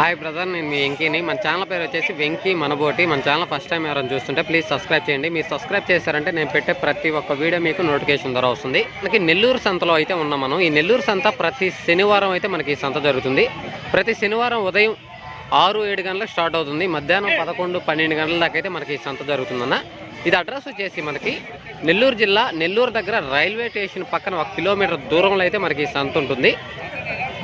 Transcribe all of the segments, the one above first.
Hi brother నేను మీ వెంకీని. మన channel పేరు వచ్చేసి వెంకీ మనబోటి. మన ఛానల్ ఫస్ట్ టైం ఎవరైనా చూస్తుంటే ప్లీజ్ సబ్స్క్రైబ్ చేయండి. మీరు సబ్స్క్రైబ్ చేశారంటే నేను పెట్టే ప్రతి ఒక్క వీడియో మీకు నోటిఫికేషన్ ద్వారా వస్తుంది. మనకి నెల్లూరు సంతలో అయితే ఉన్నాం మనం. ఈ నెల్లూరు సంత ప్రతి శనివారం అయితే మనకి ఈ సంత జరుగుతుంది. ప్రతి శనివారం ఉదయం ఆరు ఏడు గంటలకు స్టార్ట్ అవుతుంది. మధ్యాహ్నం పదకొండు పన్నెండు గంటల దాకా అయితే మనకి ఈ సంత జరుగుతుందన్న. ఇది అడ్రస్ వచ్చేసి మనకి నెల్లూరు జిల్లా నెల్లూరు దగ్గర రైల్వే స్టేషన్ పక్కన ఒక కిలోమీటర్ దూరంలో అయితే మనకి ఈ సంత ఉంటుంది.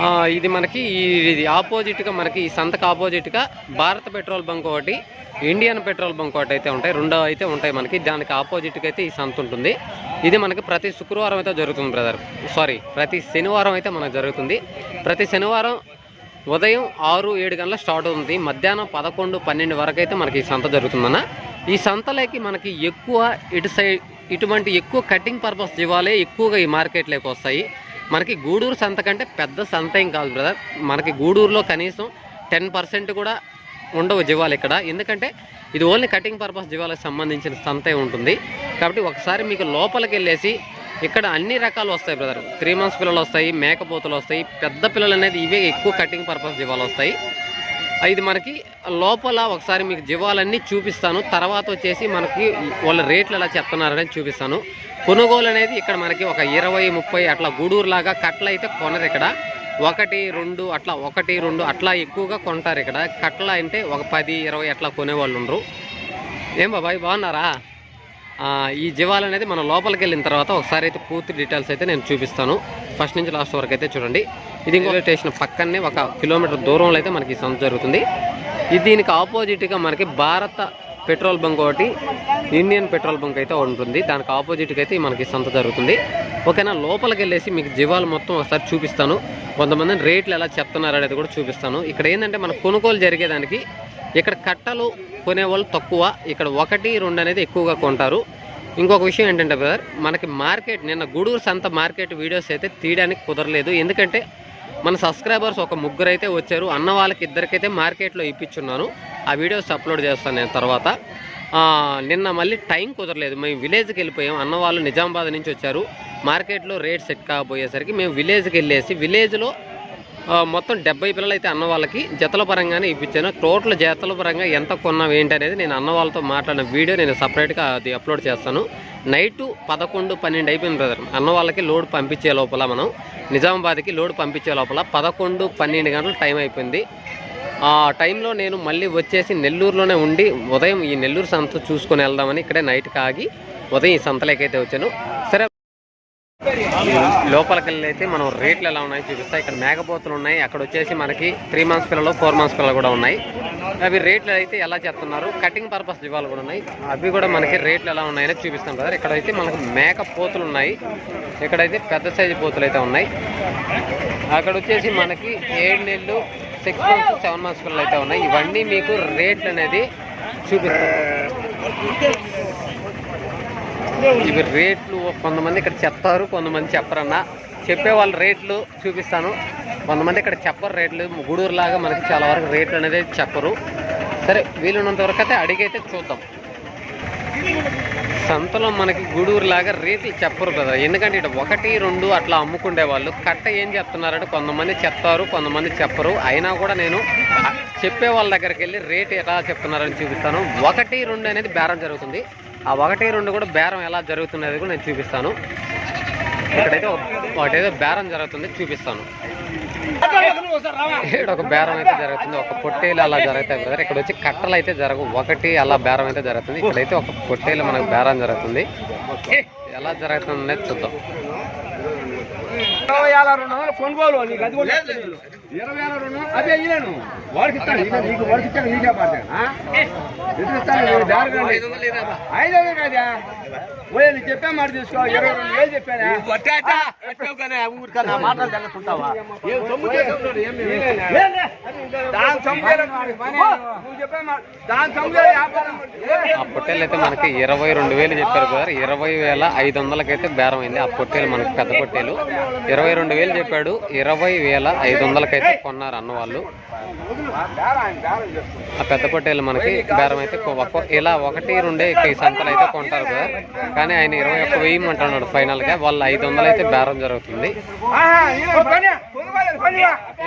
ఇది మనకి ఈ- ఇది ఆపోజిట్గా మనకి ఈ సంతకు ఆపోజిట్గా భారత పెట్రోల్ బంక్ ఒకటి ఇండియన్ పెట్రోల్ బంక్ ఒకటి అయితే ఉంటాయి. రెండో అయితే ఉంటాయి మనకి. దానికి ఆపోజిట్గా అయితే ఈ సంత ఉంటుంది. ఇది మనకి ప్రతి శుక్రవారం అయితే జరుగుతుంది బ్రదర్. సారీ ప్రతి శనివారం అయితే మనకు జరుగుతుంది. ప్రతి శనివారం ఉదయం ఆరు ఏడు గంటల స్టార్ట్ అవుతుంది. మధ్యాహ్నం పదకొండు పన్నెండు వరకు అయితే మనకి ఈ సంత జరుగుతుందన్న. ఈ సంతలోకి మనకి ఎక్కువ ఇటు సైడ్ ఇటువంటి ఎక్కువ కటింగ్ పర్పస్ ఇవ్వాలి. ఎక్కువగా ఈ మార్కెట్లోకి వస్తాయి. మనకి గూడూరు సంత కంటే పెద్ద సంత ఏం కాదు బ్రదర్ మనకి గూడూరులో కనీసం టెన్ పర్సెంట్ కూడా ఉండవు జీవాలు ఇక్కడ. ఎందుకంటే ఇది ఓన్లీ కటింగ్ పర్పస్ జీవాలకు సంబంధించిన సంతే ఉంటుంది. కాబట్టి ఒకసారి మీకు లోపలికి వెళ్ళేసి ఇక్కడ అన్ని రకాలు వస్తాయి బ్రదర్ త్రీ మంత్స్ పిల్లలు వస్తాయి మేకపోతలు వస్తాయి. పెద్ద పిల్లలు అనేది ఇవే ఎక్కువ కటింగ్ పర్పస్ జీవాలు వస్తాయి. ఇది మనకి లోపల ఒకసారి మీకు జీవాలన్నీ చూపిస్తాను. తర్వాత వచ్చేసి మనకి వాళ్ళ రేట్లు ఎలా చెప్తున్నారని చూపిస్తాను. కొనుగోలు అనేది ఇక్కడ మనకి ఒక ఇరవై ముప్పై అట్లా గూడూరు లాగా కట్టలు అయితే కొనరు ఇక్కడ. ఒకటి రెండు అట్లా ఒకటి రెండు అట్లా ఎక్కువగా కొంటారు ఇక్కడ. కట్ల అంటే ఒక పది ఇరవై అట్లా కొనేవాళ్ళు ఉండరు. ఏం బాబాయ్ బాగున్నారా? ఈ జీవాలు అనేది మనం లోపలికి వెళ్ళిన తర్వాత ఒకసారి అయితే పూర్తి డీటెయిల్స్ అయితే నేను చూపిస్తాను. ఫస్ట్ నుంచి లాస్ట్ వరకు అయితే చూడండి. ఇది ఇంకో స్టేషన్ పక్కనే ఒక కిలోమీటర్ దూరంలో అయితే మనకి సంత జరుగుతుంది. ఇది దీనికి ఆపోజిట్గా మనకి భారత పెట్రోల్ బంక్ ఒకటి ఇండియన్ పెట్రోల్ బంక్ అయితే ఉంటుంది. దానికి ఆపోజిట్గా అయితే మనకి సంత జరుగుతుంది. ఓకేనా? లోపలికి వెళ్ళేసి మీకు జీవాలు మొత్తం ఒకసారి చూపిస్తాను. కొంతమంది రేట్లు ఎలా చెప్తున్నారు అనేది కూడా చూపిస్తాను. ఇక్కడ ఏంటంటే మన కొనుగోలు జరిగేదానికి ఇక్కడ కట్టలు కొనేవాళ్ళు తక్కువ. ఇక్కడ ఒకటి రెండు అనేది ఎక్కువగా కొంటారు. ఇంకొక విషయం ఏంటంటే బ్రదర్ మనకి మార్కెట్ నిన్న గూడూరు సంత మార్కెట్ వీడియోస్ అయితే తీయడానికి కుదరలేదు. ఎందుకంటే మన సబ్స్క్రైబర్స్ ఒక ముగ్గురు అయితే వచ్చారు. అన్న వాళ్ళకి ఇద్దరికైతే మార్కెట్లో ఇప్పించున్నాను. ఆ వీడియోస్ అప్లోడ్ చేస్తాను నేను తర్వాత. నిన్న మళ్ళీ టైం కుదరలేదు. మేము విలేజ్కి వెళ్ళిపోయాం. అన్న వాళ్ళు నిజామాబాద్ నుంచి వచ్చారు. మార్కెట్లో రేట్ సెట్ కాబోయేసరికి మేము విలేజ్కి వెళ్ళేసి విలేజ్లో మొత్తం డెబ్బై పిల్లలు అయితే అన్న వాళ్ళకి జతల పరంగానే ఇప్పించాను. టోటల్ జతల పరంగా ఎంత కొన్నాం ఏంటి అనేది నేను అన్న వాళ్ళతో మాట్లాడిన వీడియో నేను సపరేట్గా అది అప్లోడ్ చేస్తాను. నైట్ పదకొండు పన్నెండు అయిపోయింది బ్రదర్ అన్న వాళ్ళకి లోడ్ పంపించే లోపల మనం నిజామాబాద్కి లోడ్ పంపించే లోపల పదకొండు పన్నెండు గంటలు టైం అయిపోయింది. ఆ టైంలో నేను మళ్ళీ వచ్చేసి నెల్లూరులోనే ఉండి ఉదయం ఈ నెల్లూరు సంత చూసుకొని వెళ్దామని ఇక్కడే నైట్ కాగి ఉదయం ఈ సంతలోకి అయితే వచ్చాను. సరే లోపలికి వెళ్ళి అయితే మనం రేట్లు ఎలా ఉన్నాయో చూపిస్తాయి ఇక్కడ మేకపోతులు ఉన్నాయి. అక్కడ వచ్చేసి మనకి త్రీ మంత్స్ పిల్లలు ఫోర్ మంత్స్ పిల్లలు కూడా ఉన్నాయి. అవి రేట్లు అయితే ఎలా చెప్తున్నారు కటింగ్ పర్పస్ జీవాలు కూడా ఉన్నాయి. అవి కూడా మనకి రేట్లు ఎలా ఉన్నాయని చూపిస్తాం కదా. ఇక్కడ అయితే మనకి మేక పోతులు ఉన్నాయి. ఇక్కడైతే పెద్ద సైజు పోతులు అయితే ఉన్నాయి. అక్కడ వచ్చేసి మనకి ఏడు నెలలు సిక్స్ మంత్స్ సెవెన్ మంత్స్ పిల్లలు అయితే ఉన్నాయి. ఇవన్నీ మీకు రేట్లు అనేది చూపిస్తాను ఇవి రేట్లు కొంతమంది ఇక్కడ చెప్తారు కొంతమంది చెప్పరన్నా. చెప్పే వాళ్ళ రేట్లు చూపిస్తాను. కొంతమంది ఇక్కడ చెప్పరు రేట్లు. గూడూరు లాగా మనకి చాలా వరకు రేట్లు అనేది చెప్పరు. సరే వీలున్నంత వరకు అయితే అడిగైతే చూద్దాం. సంతలో మనకి గూడూరు లాగా రేట్లు చెప్పరు కదా. ఎందుకంటే ఇటు ఒకటి రెండు అట్లా అమ్ముకునే వాళ్ళు. కట్ట ఏం చెప్తున్నారంటే కొంతమంది చెప్తారు కొంతమంది చెప్పరు. అయినా కూడా నేను చెప్పే వాళ్ళ దగ్గరికి వెళ్ళి రేట్ ఎలా చెప్తున్నారని చూపిస్తాను. ఒకటి రెండు అనేది బేరం జరుగుతుంది. ఆ ఒకటి రెండు కూడా బేరం ఎలా జరుగుతున్నది కూడా నేను చూపిస్తాను. ఇక్కడైతే ఒక- ఒకటైతే బేరం జరుగుతుంది చూపిస్తాను. ఇక్కడ ఒక బేరం అయితే జరుగుతుంది ఒక పొట్టేలు అలా జరుగుతాయి బ్రదర్ ఇక్కడ వచ్చి కట్టలు అయితే జరగవు. ఒకటి అలా బేరం అయితే జరుగుతుంది ఇక్కడైతే ఒక పొట్టేలు మనకు బేరం జరుగుతుంది. ఎలా జరుగుతుంది అనేది చూద్దాం కొనుగోలు ఇరవై వేల రెండు. అదే ఇలాను వాడికి ఇస్తాను. నీకు వాడికి ఇచ్చాను నీకే పడతాను. ఎదురు ఇస్తాను. ఐదు వందలు కదా? ఓయ్ చెప్పా మాట తీసుకో ఇరవై రెండు వేలు చెప్పానా? మాటలు తగ్గుతుంటావా ఆ పొట్టేలు అయితే మనకి ఇరవై రెండు వేలు చెప్పారు బ్రదర్ ఇరవై వేల ఐదు వందలకైతే బేరం అయింది ఆ పొట్టేలు మనకి పెద్ద పొట్టేలు. ఇరవై రెండు వేలు చెప్పాడు. ఇరవై వేల ఐదు వందలకైతే కొన్నారు అన్న ఆ పెద్ద పొట్టేలు మనకి బేరం అయితే ఇలా ఒకటి రెండే ఈ సంతలు అయితే కొంటారు కదా. కానీ ఆయన ఇరవై ఒక్క వెయ్యి అంటున్నాడు ఫైనల్గా వాళ్ళు ఐదు వందలు అయితే బేరం జరుగుతుంది.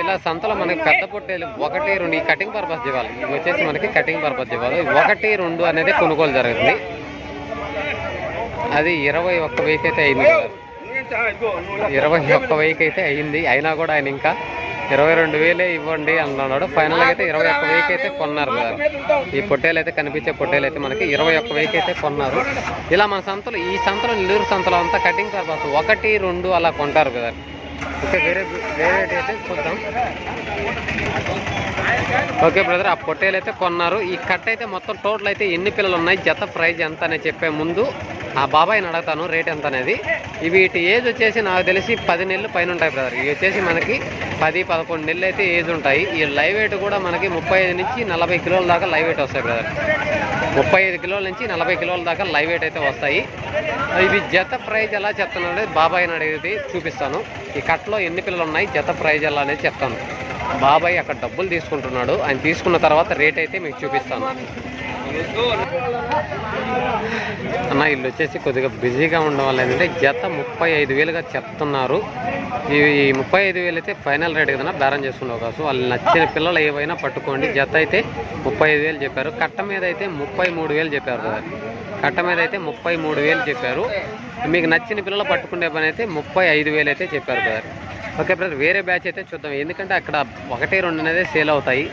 ఇలా సంతలో మనకి పెద్ద పొట్టేలు ఒకటి రెండు ఈ కటింగ్ పర్పస్ ఇవ్వాలి ఇవి వచ్చేసి మనకి కటింగ్ పర్పస్ ఇవ్వాలి ఒకటి రెండు అనేది కొనుగోలు జరుగుతుంది అది ఇరవై ఒక్క వెయ్యికి అయితే అయింది ఇరవై ఒక్క వెయ్యికి అయితే అయింది. అయినా కూడా ఆయన ఇంకా ఇరవై రెండు వేలే ఇవ్వండి అన్నాడు ఫైనల్ అయితే ఇరవై ఒక్క వెయ్యికి అయితే కొన్నారు కదా. ఈ పొట్టేలు అయితే కనిపించే పొట్టేలు అయితే మనకి ఇరవై ఒక్క వెయ్యికి అయితే కొన్నారు. ఇలా మన సంతలో ఈ సంతలో నెల్లూరు సంతలో అంతా కటింగ్ పర్పస్ ఒకటి రెండు అలా కొంటారు కదా. ఓకే వేరే వేరే అయితే చూద్దాం. ఓకే బ్రదర్ ఆ పొట్టేలు అయితే కొన్నారు. ఈ కట్ అయితే మొత్తం టోటల్ అయితే ఎన్ని పిల్లలు ఉన్నాయి? జత ప్రైజ్ ఎంత అని చెప్పే ముందు ఆ బాబాయ్ని అడుగుతాను రేట్ ఎంత అనేది. వీటి ఏజ్ వచ్చేసి నాకు తెలిసి పది నెలలు పైన ఉంటాయి బ్రదర్ ఇవి వచ్చేసి మనకి పది పదకొండు నెలలు అయితే ఏజ్ ఉంటాయి. ఈ లైవ్ వెయిట్ కూడా మనకి ముప్పై ఐదు నుంచి నలభై కిలోల దాకా లైవ్ వెయిట్ వస్తాయి బ్రదర్ ముప్పై ఐదు కిలోల నుంచి నలభై కిలోల దాకా లైవ్ వెయిట్ అయితే వస్తాయి. ఇవి జత ప్రైజ్ ఎలా చెప్తున్నాడు? బాబాయ్ని అడిగితే చూపిస్తాను. ఈ కట్లో ఎన్ని పిల్లలు ఉన్నాయి జత ప్రైజ్ ఎలా అనేది చెప్తాను. బాబాయ్ అక్కడ డబ్బులు తీసుకుంటున్నాడు. ఆయన తీసుకున్న తర్వాత రేట్ అయితే మీకు చూపిస్తాను. అన్న వీళ్ళు వచ్చేసి కొద్దిగా బిజీగా ఉండడం వల్ల ఏంటంటే జత ముప్పై ఐదు వేలుగా చెప్తున్నారు. ఈ ముప్పై ఐదు వేలు అయితే ఫైనల్ రేట్ కదన్నా బేరం చేసుకునే అవకాశం. వాళ్ళు నచ్చిన పిల్లలు ఏవైనా పట్టుకోండి. జత అయితే ముప్పై ఐదు వేలు చెప్పారు. కట్ట మీద అయితే ముప్పై మూడు వేలు చెప్పారు కదా కట్ట మీద అయితే ముప్పై మూడు వేలు చెప్పారు. మీకు నచ్చిన పిల్లలు పట్టుకునే పని అయితే ముప్పై ఐదు వేలు అయితే చెప్పారు బ్రదర్ ఓకే బ్రదర్ వేరే బ్యాచ్ అయితే చూద్దాం. ఎందుకంటే అక్కడ ఒకటి రెండు అనేది సేల్ అవుతాయి.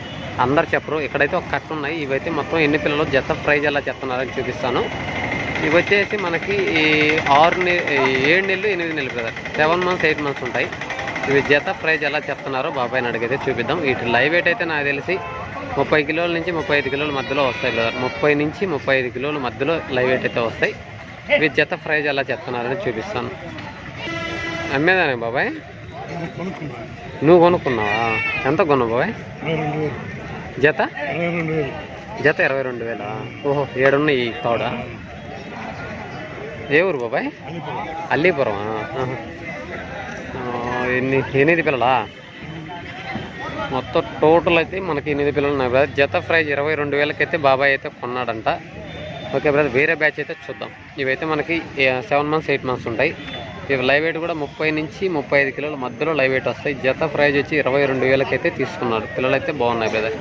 అందరు చెప్పరు. ఇక్కడైతే ఒక కట్ట ఉన్నాయి. ఇవైతే మొత్తం ఎన్ని పిల్లలు జత ప్రైజ్ ఎలా చెప్తున్నారని చూపిస్తాను. ఇవి వచ్చేసి మనకి ఈ ఆరు ఏడు నెలలు ఎనిమిది నెలలు brother seven months eight months ఉంటాయి. ఇవి జత ప్రైజ్ ఎలా చెప్తున్నారో బాబాయ్ని అడిగితే చూపిద్దాం. వీటి లైవ్ ఎయిట్ అయితే నాకు తెలిసి ముప్పై కిలోల నుంచి ముప్పై ఐదు కిలోల మధ్యలో వస్తాయి బ్రదర్. ముప్పై నుంచి ముప్పై ఐదు కిలోల మధ్యలో లైవ్ వెయిట్ అయితే వస్తాయి. ఇవి జత ప్రైజ్ ఎలా చెప్తున్నారని చూపిస్తాను. అమ్మేదానే బాబాయ్? నువ్వు కొనుక్కున్నావా? ఎంత కొన్నావు బాబాయ్? జత? జత ఇరవై రెండు వేల? ఓహో ఏడున్నాయి తోడ. ఏ ఊరు బాబాయ్? అల్లీపురం. ఎన్ని ఎనిమిది పిల్లలా? మొత్తం టోటల్ అయితే మనకి ఎనిమిది పిల్లలు ఉన్నాయి బ్రదర్. జత ప్రైజ్ ఇరవై రెండు వేలకైతే బాబాయ్ అయితే కొన్నాడంట. ఓకే బ్రదర్ వేరే బ్యాచ్ అయితే చూద్దాం. ఇవైతే మనకి సెవెన్ మంత్స్ ఎయిట్ మంత్స్ ఉంటాయి. ఇవి లైవ్ వెయిట్ కూడా ముప్పై నుంచి ముప్పై ఐదు కిలోల మధ్యలో లైవ్ వెయిట్ వస్తాయి. జత ప్రైజ్ వచ్చి ఇరవై రెండు వేలకైతే తీసుకున్నాడు. పిల్లలు అయితే బాగున్నాయి బ్రదర్.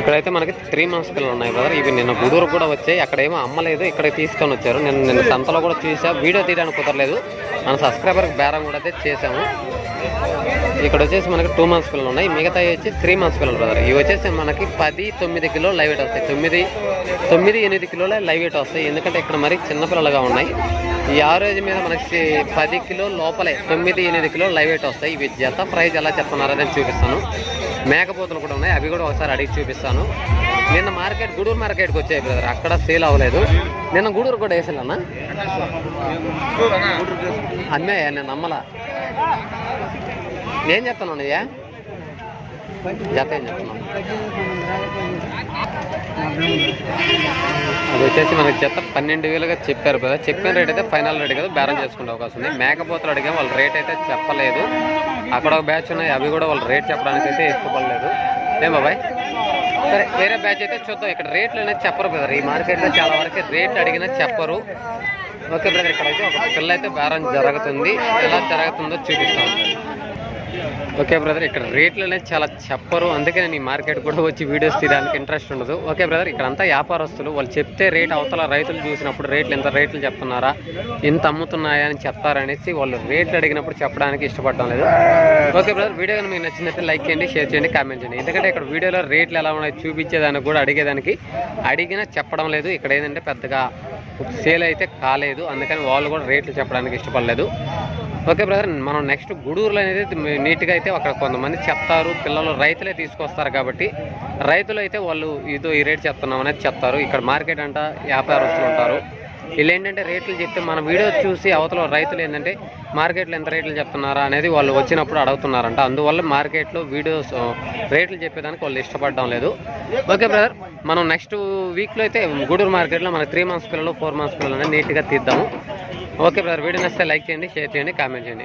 ఇక్కడైతే మనకి త్రీ మంత్స్ పిల్లలు ఉన్నాయి బ్రదర్. ఇవి నిన్న గుడూరు కూడా వచ్చాయి. అక్కడ ఏమో అమ్మలేదు ఇక్కడ తీసుకొని వచ్చారు. నేను నిన్న సంతలో కూడా చూసా. వీడియో తీయడానికి కుదరలేదు. మన సబ్స్క్రైబర్కి బేరం కూడా అయితే చేసాము ఇక్కడ వచ్చేసి మనకి టూ మంత్స్ పిల్లలు ఉన్నాయి. మిగతా వచ్చి త్రీ మంత్స్ పిల్లలు బ్రదర్ ఇవి వచ్చేసి మనకి పది తొమ్మిది కిలో లైవ్ వెయిట్ వస్తాయి. తొమ్మిది తొమ్మిది ఎనిమిది కిలోలే లైవ్ వెయిట్ వస్తాయి. ఎందుకంటే ఇక్కడ మరి చిన్నపిల్లలుగా ఉన్నాయి. ఈ యావరేజ్ మీద మనకి పది కిలో లోపలే తొమ్మిది ఎనిమిది కిలో లైవ్ వెయిట్ వస్తాయి. ఇవి జత ప్రైజ్ ఎలా చెప్తున్నారని చూపిస్తాను. మేకపోతులు కూడా ఉన్నాయి. అవి కూడా ఒకసారి అడిగి చూపిస్తాను. నిన్న మార్కెట్ గూడూరు మార్కెట్కి వచ్చాయి బ్రదర్ అక్కడ సేల్ అవ్వలేదు. నిన్న గూడూరు కూడా వేసాలన్నా అన్నయ్య నేను నమ్మలా. ఏం చెప్తున్నాను అయ్యా జత ఏం చెప్తున్నాను అది వచ్చేసి మనకి చెత్త పన్నెండు వేలుగా చెప్పారు కదా. చెప్పిన రేట్ అయితే ఫైనల్ రేట్ కదా. బేరం చేసుకునే అవకాశం ఉంది. మేకపోతలు అడిగాం వాళ్ళ రేట్ అయితే చెప్పలేదు. అక్కడ ఒక బ్యాచ్ ఉన్నాయి. అవి కూడా వాళ్ళు రేట్ చెప్పడానికి అయితే ఇష్టపడలేదు. ఏం బాబాయ్? సరే వేరే బ్యాచ్ అయితే చూద్దాం. ఇక్కడ రేట్లు అనేది చెప్పరు బ్రదర్. ఈ మార్కెట్లో చాలా వరకు రేట్లు అడిగినా చెప్పరు. ఓకే బ్రదర్ ఇక్కడైతే ఒక పిల్ల అయితే బేరం జరుగుతుంది. ఎలా జరుగుతుందో చూపిస్తాం ఓకే బ్రదర్ ఇక్కడ రేట్లు అనేది చాలా చెప్పరు. అందుకే నేను ఈ మార్కెట్ కూడా వచ్చి వీడియోస్ తీయడానికి ఇంట్రెస్ట్ ఉండదు. ఓకే బ్రదర్ ఇక్కడ అంతా వ్యాపారస్తులు వాళ్ళు చెప్తే రేట్ అవతల రైతులు చూసినప్పుడు రేట్లు ఎంత రేట్లు చెప్తున్నారా ఎంత అమ్ముతున్నాయా అని చెప్తారనేసి వాళ్ళు రేట్లు అడిగినప్పుడు చెప్పడానికి ఇష్టపడడం లేదు. ఓకే బ్రదర్ వీడియో కనుక మీకు నచ్చినట్టు లైక్ చేయండి షేర్ చేయండి కామెంట్ చేయండి. ఎందుకంటే ఇక్కడ వీడియోలో రేట్లు ఎలా ఉన్నాయి చూపించేదానికి కూడా అడిగేదానికి అడిగినా చెప్పడం లేదు. ఇక్కడ ఏంటంటే పెద్దగా సేల్ అయితే కాలేదు. అందుకని వాళ్ళు కూడా రేట్లు చెప్పడానికి ఇష్టపడలేదు. ఓకే బ్రదర్ మనం నెక్స్ట్ గూడూరులో అనేది నీట్గా అయితే అక్కడ కొంతమంది చెప్తారు పిల్లలు రైతులే తీసుకొస్తారు కాబట్టి రైతులు అయితే వాళ్ళు ఇదో ఈ రేట్ చెప్తున్నాం అనేది చెప్తారు. ఇక్కడ మార్కెట్ అంట వ్యాపారస్తులు ఉంటారు. వీళ్ళు ఏంటంటే రేట్లు చెప్తే మన వీడియో చూసి అవతల రైతులు ఏంటంటే మార్కెట్లో ఎంత రేట్లు చెప్తున్నారా అనేది వాళ్ళు వచ్చినప్పుడు అడుగుతున్నారంట. అందువల్ల మార్కెట్లో వీడియోస్ రేట్లు చెప్పేదానికి వాళ్ళు ఇష్టపడడం లేదు. ఓకే బ్రదర్ మనం నెక్స్ట్ వీక్లో అయితే గూడూరు మార్కెట్లో మన త్రీ మంత్స్ పిల్లలు ఫోర్ మంత్స్ పిల్లలు అనేది నీట్గా తీద్దాము. ఓకే బ్రదర్ వీడియో నచ్చితే లైక్ చేయండి షేర్ చేయండి కామెంట్ చేయండి.